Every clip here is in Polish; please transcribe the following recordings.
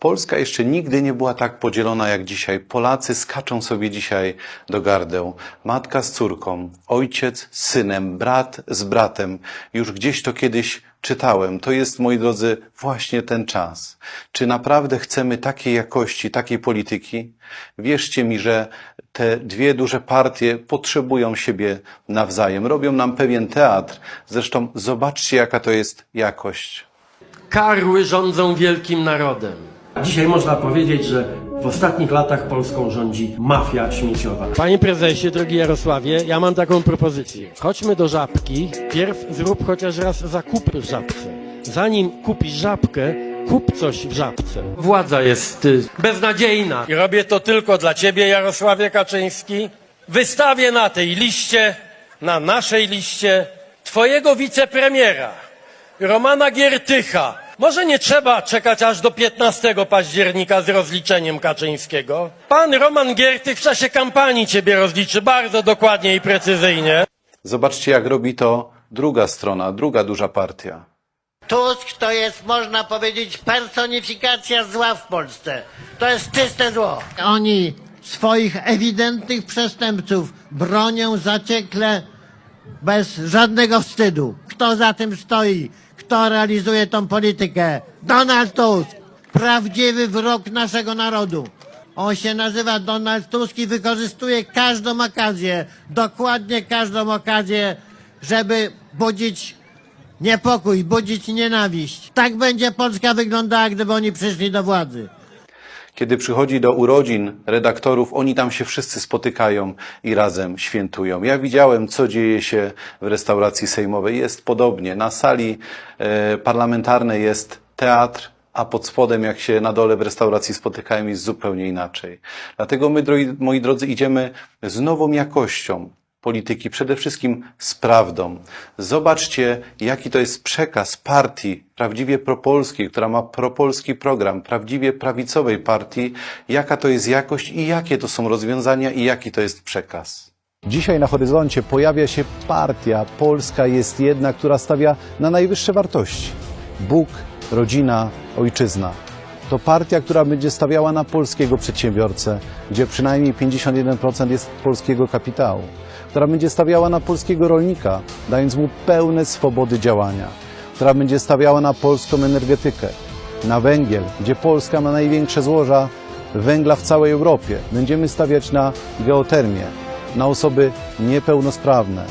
Polska jeszcze nigdy nie była tak podzielona jak dzisiaj. Polacy skaczą sobie dzisiaj do gardeł. Matka z córką, ojciec z synem, brat z bratem. Już gdzieś to kiedyś czytałem. To jest, moi drodzy, właśnie ten czas. Czy naprawdę chcemy takiej jakości, takiej polityki? Wierzcie mi, że te dwie duże partie potrzebują siebie nawzajem. Robią nam pewien teatr. Zresztą zobaczcie, jaka to jest jakość. Karły rządzą wielkim narodem. Dzisiaj można powiedzieć, że w ostatnich latach Polską rządzi mafia śmieciowa. Panie prezesie, drogi Jarosławie, ja mam taką propozycję. Chodźmy do żabki, pierw zrób chociaż raz zakupy w żabce. Zanim kupisz żabkę, kup coś w żabce. Władza jest y, beznadziejna. I robię to tylko dla ciebie, Jarosławie Kaczyński. Wystawię na tej liście, na naszej liście, twojego wicepremiera, Romana Giertycha. Może nie trzeba czekać aż do 15 października z rozliczeniem Kaczyńskiego. Pan Roman Giertych w czasie kampanii ciebie rozliczy bardzo dokładnie i precyzyjnie. Zobaczcie, jak robi to druga strona, druga duża partia. Tusk to jest, można powiedzieć, personifikacja zła w Polsce. To jest czyste zło. Oni swoich ewidentnych przestępców bronią zaciekle, bez żadnego wstydu. Kto za tym stoi? Kto realizuje tą politykę? Donald Tusk, prawdziwy wrog naszego narodu. On się nazywa Donald Tusk i wykorzystuje każdą okazję, dokładnie każdą okazję, żeby budzić niepokój, budzić nienawiść. Tak będzie Polska wyglądała, gdyby oni przyszli do władzy. Kiedy przychodzi do urodzin redaktorów, oni tam się wszyscy spotykają i razem świętują. Ja widziałem, co dzieje się w restauracji sejmowej. Jest podobnie. Na sali e, parlamentarnej jest teatr, a pod spodem, jak się na dole w restauracji spotykają, jest zupełnie inaczej. Dlatego my, moi drodzy, idziemy z nową jakością polityki, przede wszystkim z prawdą. Zobaczcie, jaki to jest przekaz partii prawdziwie propolskiej, która ma propolski program, prawdziwie prawicowej partii, jaka to jest jakość i jakie to są rozwiązania i jaki to jest przekaz. Dzisiaj na horyzoncie pojawia się partia Polska jest jedna, która stawia na najwyższe wartości. Bóg, rodzina, ojczyzna. To partia, która będzie stawiała na polskiego przedsiębiorcę, gdzie przynajmniej 51% jest polskiego kapitału. Która będzie stawiała na polskiego rolnika, dając mu pełne swobody działania. Która będzie stawiała na polską energetykę, na węgiel, gdzie Polska ma największe złoża węgla w całej Europie. Będziemy stawiać na geotermię, na osoby niepełnosprawne.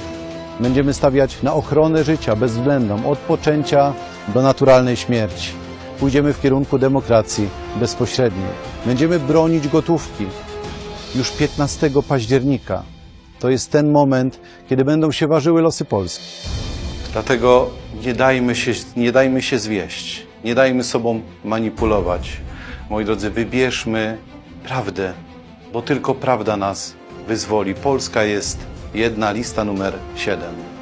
Będziemy stawiać na ochronę życia bezwzględną, od poczęcia do naturalnej śmierci. Pójdziemy w kierunku demokracji bezpośredniej. Będziemy bronić gotówki już 15 października. To jest ten moment, kiedy będą się ważyły losy Polski. Dlatego nie dajmy się, nie dajmy się zwieść, nie dajmy sobą manipulować. Moi drodzy, wybierzmy prawdę, bo tylko prawda nas wyzwoli. Polska jest jedna, lista numer 7.